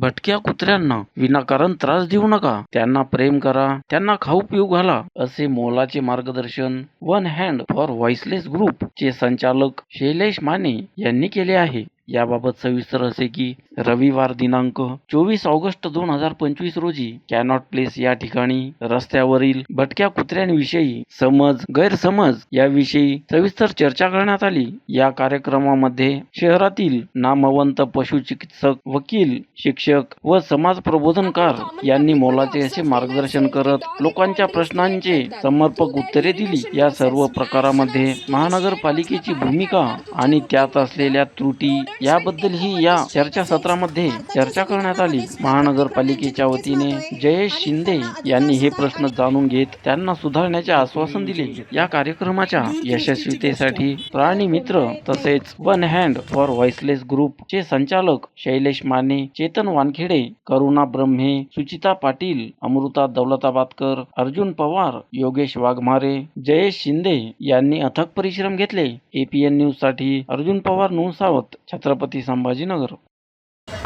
भटक्या कुत्र्यांना विनाकारण त्रास देऊ नका. त्यांना प्रेम करा. त्यांना खाऊ पिऊ घाला असे मोलाचे मार्गदर्शन one hand for voiceless group चे संचालक शैलेश माने यांनी केले आहे. याबाबत सविस्तर असे की रविवार दिनांक चोवीस ऑगस्ट दोन हजार पंचवीस रोजी कॅनॉट प्लेस या ठिकाणी रस्त्यावरील भटक्या कुत्र्यांविषयी समज गैरसमज याविषयी सविस्तर चर्चा करण्यात आली. या कार्यक्रमामध्ये शहरातील नामवंत पशुचिकित्सक वकील शिक्षक व समाज प्रबोधनकार यांनी मोलाचे असे मार्गदर्शन करत लोकांच्या प्रश्नांचे समर्पक उत्तरे दिली. या सर्व प्रकारामध्ये महानगरपालिकेची भूमिका आणि त्यात असलेल्या त्रुटी याबद्दलही या चर्चासत्रामध्ये चर्चा करण्यात आली. महानगरपालिकेच्या वतीने जयेश शिंदे यांनी हे प्रश्न जाणून घेत त्यांना सुधारण्याचे आश्वासन दिले. या कार्यक्रमाच्या यशस्वीतेसाठी प्राणी मित्र तसेच one hand for voiceless group चे संचालक शैलेश माने चेतन वानखेडे करुणा ब्रह्मे सुचिता पाटील अमृता दौलताबादकर अर्जुन पवार योगेश वाघमारे जयेश शिंदे यांनी अथक परिश्रम घेतले. एपीएन न्यूजसाठी अर्जुन पवार नुसावत छत्रपती संभाजीनगर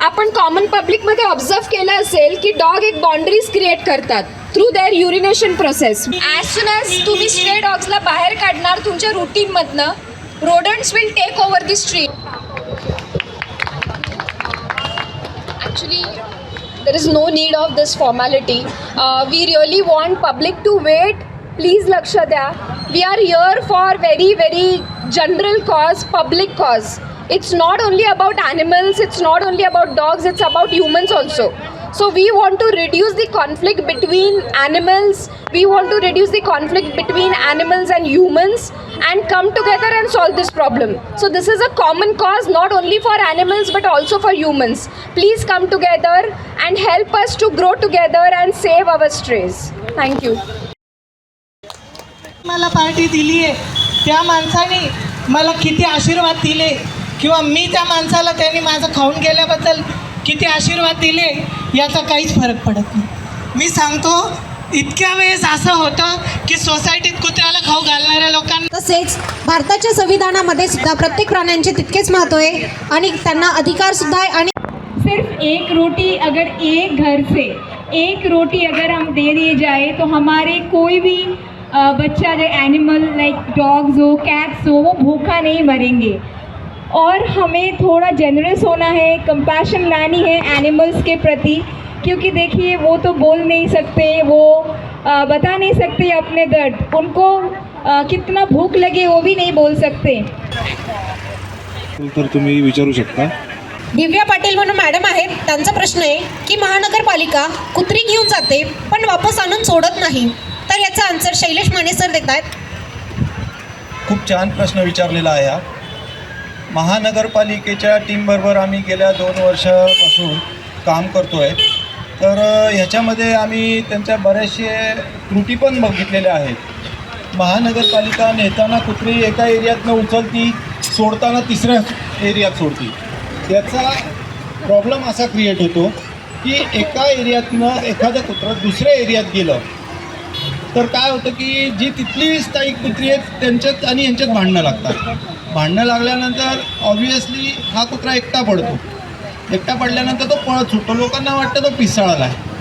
आपण कॉमन पब्लिकमध्ये ऑब्झर्व केलं असेल की डॉग एक बाउंड्रीज क्रिएट करतात through their urination process as soon as तुम्ही स्ट्रे डॉग्सला बाहेर काढणार तुमच्या रुटीनमधनं rodents will take over the street actually there is no need of this formality. Uh, we really want public to wait. Please लक्ष द्या. We are here for very, very general cause, public cause. It's not only about animals, it's not only about dogs, it's about humans also. So we want to reduce the conflict between animals. We want to reduce the conflict between animals and humans and come together and solve this problem. So this is a common cause not only for animals but also for humans. Please come together and help us to grow together and save our strays. Thank you. मला party दिली आहे त्या माणसाने मला किती आशीर्वाद दिले किंवा मी त्या माणसाला त्यांनी माझं खाऊन गेल्याबद्दल किती आशीर्वाद दिले याचा काहीच फरक पडत नाही. मी सांगतो इतक्या वेळेस असं होतं की सोसायटीत कुत्र्याला खाऊ घालणाऱ्या लोकांना तसेच भारताच्या संविधानामध्ये सुद्धा प्रत्येक प्राण्यांचे तितकेच महत्त्व आहे आणि त्यांना अधिकार सुद्धा आहे आणि सिर्फ एक रोटी अगर एक घर से एक रोटी अगर हम दे दिए जाए तो हमारे कोई भी बच्चा जो एनिमल लाइक डॉग्स हो कैट्स हो वो भूखा नहीं मरेंगे। और हमें थोड़ा जनरस होना है कंपैशन लानी है एनिमल्स के प्रति क्योंकि देखिए वो तो बोल नहीं सकते वो अ, बता नहीं सकते अपने दर्द। उनको अ, कितना भूख लगे वो भी नहीं बोल सकते। तर तुम्ही विचारू शकता? दिव्या पाटील म्हणून मॅडम आहेत. त्यांचा प्रश्न आहे की महानगरपालिका कुत्री घेऊन जाते पण वापस आणून सोडत नाही. तर याचा आन्सर शैलेश माने सर देत आहेत खूप छान प्रश्न विचारलेला आहे हा. महानगरपालिकेच्या टीमबरोबर आम्ही गेल्या दोन वर्षापासून काम करतो आहे तर ह्याच्यामध्ये आम्ही त्यांच्या बऱ्याचशे त्रुटी पण बघितलेल्या आहेत. महानगरपालिका नेताना कुत्री एका एरियातनं उचलती सोडताना तिसऱ्या एरियात सोडती. याचा प्रॉब्लेम असा क्रिएट होतो की एका एरियातनं एखादं कुत्रं दुसऱ्या एरियात गेलं तर काय होतं की जी तिथली स्थायिक कुत्री आहेत त्यांच्यात आणि यांच्यात भांडणं लागतात. भांडणं लागल्यानंतर ऑब्वियसली हा कुत्रा एकटा पडतो. एकटा पडल्यानंतर तो पळत सुटतो. लोकांना वाटतं तो पिसाळाला आहे.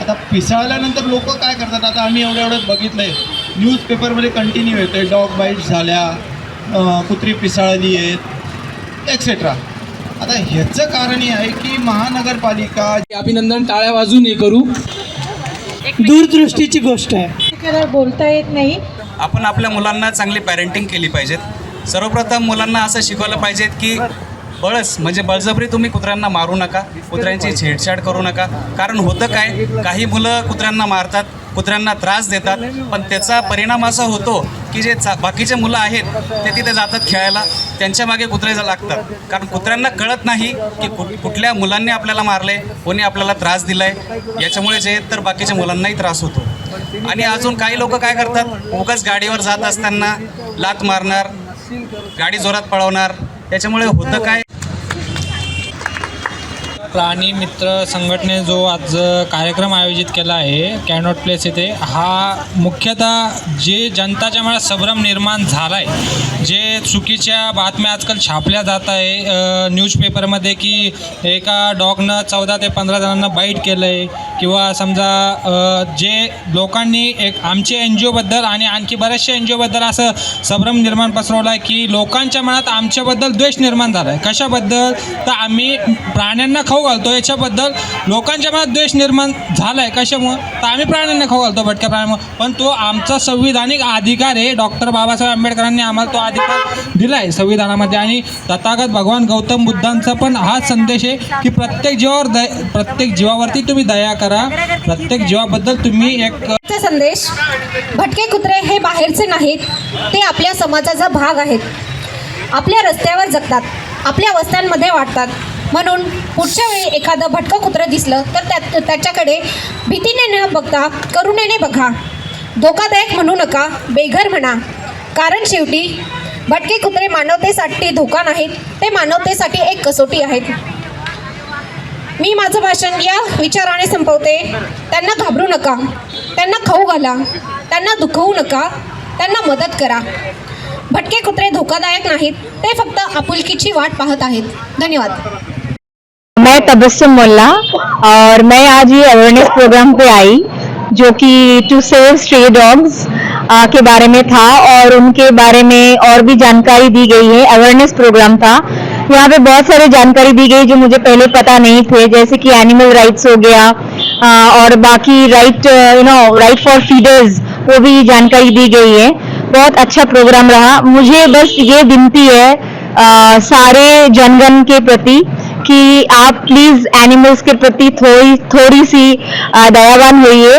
आता पिसाळल्यानंतर लोक काय करतात? आता आम्ही एवढ्या एवढ्यात बघितलं आहे न्यूजपेपरमध्ये कंटिन्यू येतं आहे डॉग बाईट्स झाल्या कुत्री पिसाळली आहेत एक्सेट्रा आता ह्याचं कारण हे आहे की महानगरपालिका अभिनंदन टाळ्या वाजून हे करू. दूरदृष्टीची गोष्ट आहे. बोलता येत नाही. आपण आपल्या मुलांना चांगली पॅरेंटिंग केली पाहिजेत. सर्वप्रथम मुलांना असं शिकवलं पाहिजेत की बळस म्हणजे बळजबरी तुम्ही कुत्र्यांना मारू नका कुत्र्यांची छेडछाड करू नका. कारण होतं काय? काही मुलं कुत्र्यांना मारतात कुत्र्यांना त्रास देतात पण त्याचा परिणाम असा होतो की जे चा बाकीचे मुलं आहेत ते तिथे जातात खेळायला त्यांच्या मागे कुत्रे लागतात. कारण कुत्र्यांना कळत नाही की कुठल्या मुलांनी आपल्याला मारले कोणी आपल्याला त्रास दिला आहे याच्यामुळे जे तर बाकीच्या मुलांनाही त्रास होतो. आणि अजून काही लोक काय करतात? उगाच गाडीवर जात असताना लात मारणार गाडी जोरात पळवणार. त्याच्यामुळे होतं काय? प्राणी मित्र संघटने जो आज कार्यक्रम आयोजित केला आहे कॅनॉट प्लेस येथे हा मुख्यतः जे जनताच्या मनात संभ्रम निर्माण झाला आहे जे चुकीच्या बातम्या आजकाल छापल्या जात आहे न्यूजपेपरमध्ये की एका डॉगनं चौदा ते पंधरा जणांना बाईट केलं आहे किंवा समजा जे लोकांनी एक आमच्या एन जी ओबद्दल आणि आणखी बऱ्याचशा एन जी ओबद्दल असं संभ्रम निर्माण पसरवला आहे की लोकांच्या मनात आमच्याबद्दल द्वेष निर्माण झाला आहे कशाबद्दल? तर आम्ही प्राण्यांना खाऊ घालतो याच्याबद्दल लोकांच्या मनात द्वेष निर्माण झाला आहे कशामुळं? तर आम्ही प्राण्यांना खाऊ घालतो भटक्या प्राण्यामुळे. पण तो आमचा संविधानिक अधिकार आहे. डॉक्टर बाबासाहेब आंबेडकरांनी आम्हाला तो अधिकार दिला आहे संविधानामध्ये. आणि तथागत भगवान गौतम बुद्धांचा पण हाच संदेश आहे की प्रत्येक जीवावर दय प्रत्येक जीवावरती तुम्ही दया करा. प्रत्येक जीवाबद्दल तुम्ही एक संदेश भटके कुत्रे हे बाहेरचे नाहीत ते आपल्या समाजाचा भाग आहेत. आपल्या रस्त्यावर जगतात आपल्या वस्त्यांमध्ये वाटतात म्हणून पुढच्या वेळी एखादं भटकं कुत्रं दिसलं तर त्या त्याच्याकडे भीतीने न बघता करुणेने बघा. धोकादायक म्हणू नका बेघर म्हणा. कारण शेवटी भटके कुत्रे मानवतेसाठी धोका नाहीत ते मानवतेसाठी एक कसोटी आहेत. मी माझं भाषण या विचाराने संपवते. त्यांना घाबरू नका. त्यांना खाऊ घाला. त्यांना दुखवू नका. त्यांना मदत करा. भटके कुत्रे धोकादायक नाहीत ते फक्त आपुलकीची वाट पाहत आहेत. धन्यवाद. मैं तबस्सुम मोल्ला और मैं आज ये अवेयरनेस प्रोग्राम पे आई जो कि टू सेव स्ट्रे डॉग्स के बारे में था और उनके बारे में और भी जानकारी दी गई है। अवेयरनेस प्रोग्राम था। यहाँ पे बहुत सारी जानकारी दी गई जो मुझे पहले पता नहीं थे जैसे कि एनिमल राइट्स हो गया अ, और बाकी right you know right for feeders वो भी जानकारी दी गई है। बहुत अच्छा प्रोग्राम रहा। मुझे बस ये विनती है अ, सारे जनगण के प्रति कि आप प्लीज़ एनिमल्स के प्रति थोड़ी थोड़ी सी दयावान होइए।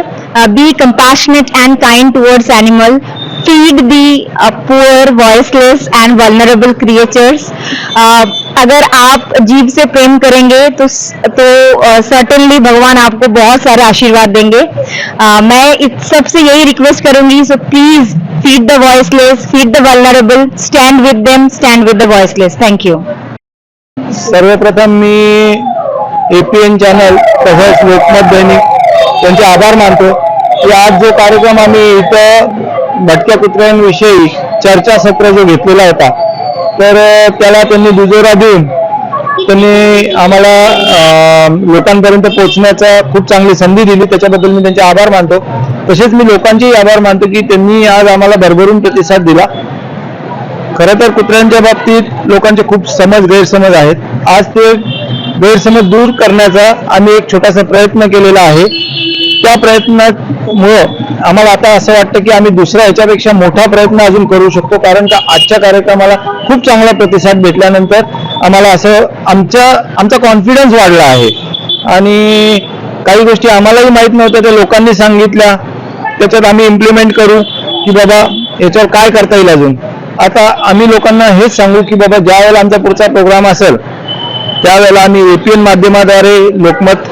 Be compassionate and kind towards animal feed the poor voiceless and vulnerable creatures अगर आप जीव से प्रेम करेंगे तो तो सर्टेनली भगवान आपको बहुत सारे आशीर्वाद देंगे। अ, मैं सबसे यही रिक्वेस्ट करूँगी so please feed the voiceless feed the vulnerable stand with them stand with the voiceless thank you सर्वप्रथम मी ए पी एन चॅनल तसंच लोकमत दैनिक यांचे आभार मानतो की आज जो कार्यक्रम आम्ही इथं भटक्या कुत्र्यांविषयी चर्चासत्र जो घेतलेला होता तर त्याला त्यांनी दुजोरा देऊन त्यांनी आम्हाला लोकांपर्यंत पोहोचण्याचा खूप चांगली संधी दिली. त्याच्याबद्दल मी त्यांचे आभार मानतो. तसेच मी लोकांचेही आभार मानतो की त्यांनी आज आम्हाला भरभरून प्रतिसाद दिला. खरं तर कुत्र्यांच्या बाबतीत लोकांचे खूप समज गैरसमज आहेत. आज ते गैरसमज दूर करण्याचा आम्ही एक छोटासा प्रयत्न केलेला आहे. त्या प्रयत्नामुळं आम्हाला आता असं वाटतं की आम्ही दुसऱ्या याच्यापेक्षा मोठा प्रयत्न अजून करू शकतो कारण का आजच्या कार्यक्रमाला खूप चांगला प्रतिसाद भेटल्यानंतर आम्हाला असं आमच्या आमचा कॉन्फिडन्स वाढला आहे. आणि काही गोष्टी आम्हालाही माहीत नव्हत्या त्या लोकांनी सांगितल्या. त्याच्यात आम्ही इम्प्लिमेंट करू की बाबा याच्यावर काय करता येईल अजून? आता आम्ही लोकांना हेच सांगू की बाबा ज्या वेळेला आमचा पुढचा प्रोग्राम असेल त्यावेळेला आम्ही एपीएन माध्यमाद्वारे लोकमत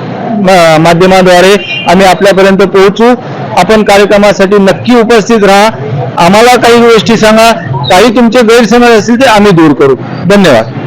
माध्यमाद्वारे आम्ही आपल्यापर्यंत पोहोचू. आपण कार्यक्रमासाठी नक्की उपस्थित राहा. आम्हाला काही गोष्टी सांगा. काही तुमचे गैरसमज असतील ते आम्ही दूर करू. धन्यवाद.